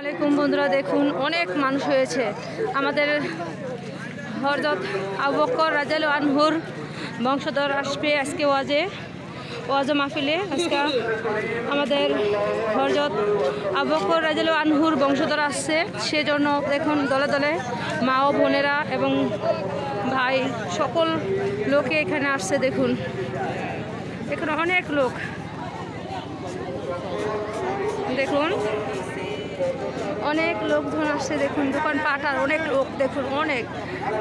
আলাইকুম বন্ধুরা, দেখুন, অনেক মানুষ হয়েছে। আমাদের হরজত আবু বকর রাজাল আনহুর বংশধর আসবে আজকে ওয়াজে ওয়াজে মাহফিলে। আজকে আমাদের হরজত আবু বকর রাজাল আনহুর বংশধর আসছে, সেজন্য দেখুন, দলে দলে মা ও বোনেরা এবং ভাই সকল লোকে এখানে আসছে, দেখুন। এখানে অনেক লোক। দেখুন। অনেক লোকজন আসছে, দেখুন, দোকান পাটার অনেক লোক, দেখুন, অনেক।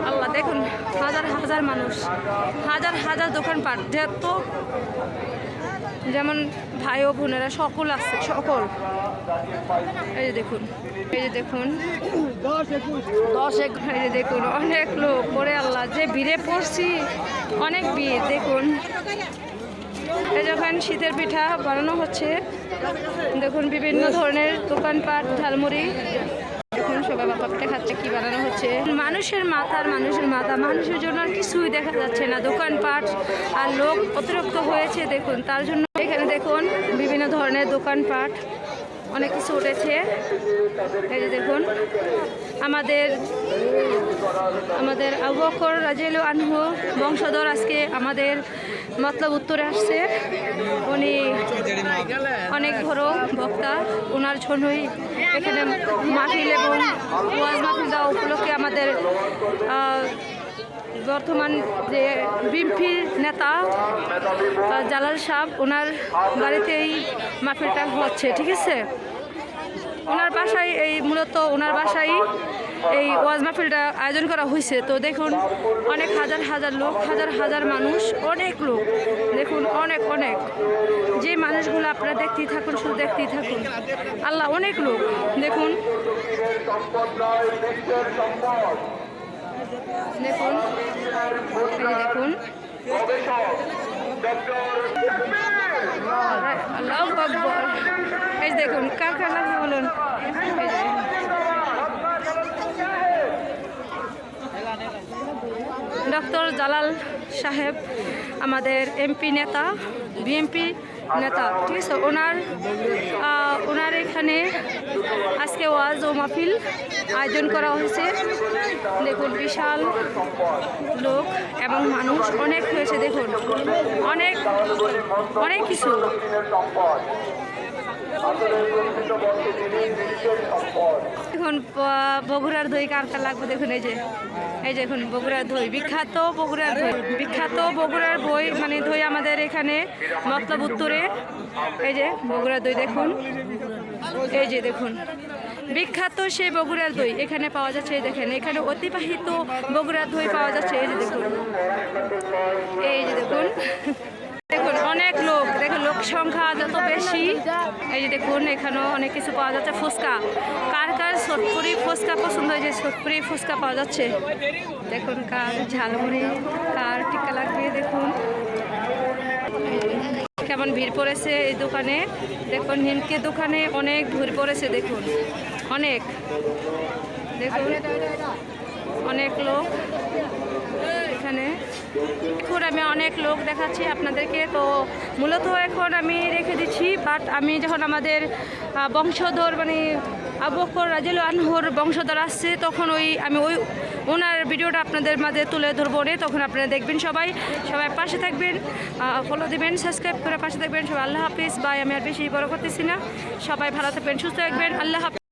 আল্লাহ, দেখুন, হাজার হাজার মানুষ, হাজার হাজার দোকান পাট। যত, যেমন ভাই ও বোনেরা, সকল আসছে সকল। এই যে দেখুন, এই যে দেখুন, দশ এক, এই যে দেখুন, অনেক লোক। পরে আল্লাহ, যে ভিড়ে পড়ছি, অনেক ভিড়, দেখুন। এই যখন শীতের পিঠা বানানো হচ্ছে। দেখুন বিভিন্ন ধরনের দোকানপাট, ঝালমুড়ি। দেখুন সবাই বাবা পিঠা খাচ্ছে, কি বানানো হচ্ছে। মানুষের মাথার মানুষের মাথা, মানুষের জন্য আর কিছুই দেখা যাচ্ছে না। দোকানপাট আর লোক অতিরিক্ত হয়েছে, দেখুন। তার জন্য এখানে দেখুন বিভিন্ন ধরনের দোকানপাট। অনেক কিছু উঠেছে। এই যে দেখুন, আমাদের আমাদের আবু বকর রাজেল আনহু বংশধর আজকে আমাদের মতলব উত্তরে আসছে। উনি অনেক বড় বক্তা। ওনার জন্যই এখানে মাহফিল এবং ওয়াজ মাহফিল দেওয়া উপলক্ষে আমাদের বর্তমান যে বিএনপির নেতা জালাল সাহ ওনার বাড়িতেই মাহফিলটা হচ্ছে, ঠিক আছে? ওনার বাসায় এই মূলত ওনার বাসায় এই ওয়াজ মাহফিলটা আয়োজন করা হয়েছে। তো দেখুন, অনেক হাজার হাজার লোক, হাজার হাজার মানুষ, অনেক লোক। দেখুন, অনেক অনেক। যে মানুষগুলো আপনারা দেখতেই থাকুন, শুধু দেখতেই থাকুন। আল্লাহ অনেক লোক। দেখুন। দেখুন দেখুন। এই দেখুন, কার কার লাগবে বলুন? ডক্টর জালাল সাহেব, আমাদের এমপি নেতা বিএমপি নেতা, ঠিক আছে? ওনার ওনার এখানে আজকে ওয়াজ ও মাহফিল আয়োজন করা হয়েছে। দেখুন, বিশাল লোক এবং মানুষ, অনেক হয়েছে, দেখুন। অনেক অনেক কিছু। দেখুন ব- বগুড়ার দই কার কার লাগবে দেখুন, এই যে এই যে এখন বগুড়ার দই। বিখ্যাত বগুড়ার দই, বিখ্যাত বগুড়ার বই মানে দই আমাদের এখানে, মতলব উত্তরে। এই যে, বগুড়ার দই দেখুন। এই যে দেখুন, বিখ্যাত সেই বগুড়ার দই এখানে পাওয়া যাচ্ছে, এই দেখেন, এখানে অতিবাহিত বগুড়ার দই পাওয়া যাচ্ছে, এই যে দেখুন। এই যে দেখুন অনেক লোক দেখুন লোক সংখ্যা যত বেশি, এই যে দেখুন, এখানেও অনেক কিছু পাওয়া যাচ্ছে। ফুচকা, কার কার সতপুরি ফুচকা পছন্দ হয়েছে? সতপুরি ফুচকা পাওয়া যাচ্ছে। দেখুন, কার ঝালমুড়ি, কার টিকা লাগবে, দেখুন। কেমন ভিড় পড়েছে এই দোকানে। দেখুন হিনকে দোকানে অনেক ভিড় পড়েছে, দেখুন। অনেক। দেখুন, অনেক লোক। এখানে। এখন আমি অনেক লোক দেখাচ্ছি আপনাদেরকে। তো মূলত এখন আমি রেখে দিচ্ছি বাট আমি যখন আমাদের বংশধর মানে আবু বকর রাজিল আনহুর বংশধর আসছে, তখন ওই আমি ওই ওনার ভিডিওটা আপনাদের মাঝে তুলে ধরবো রে তখন আপনারা দেখবেন সবাই। সবাই পাশে থাকবেন ফলো দিবেন সাবস্ক্রাইব করে পাশে থাকবেন। সবাই আল্লাহ হাফিজ। বাই আমি আর বেশি বড় করতেছি না। সবাই ভালো থাকবেন, সুস্থ থাকবেন। আল্লাহ হাফিজ।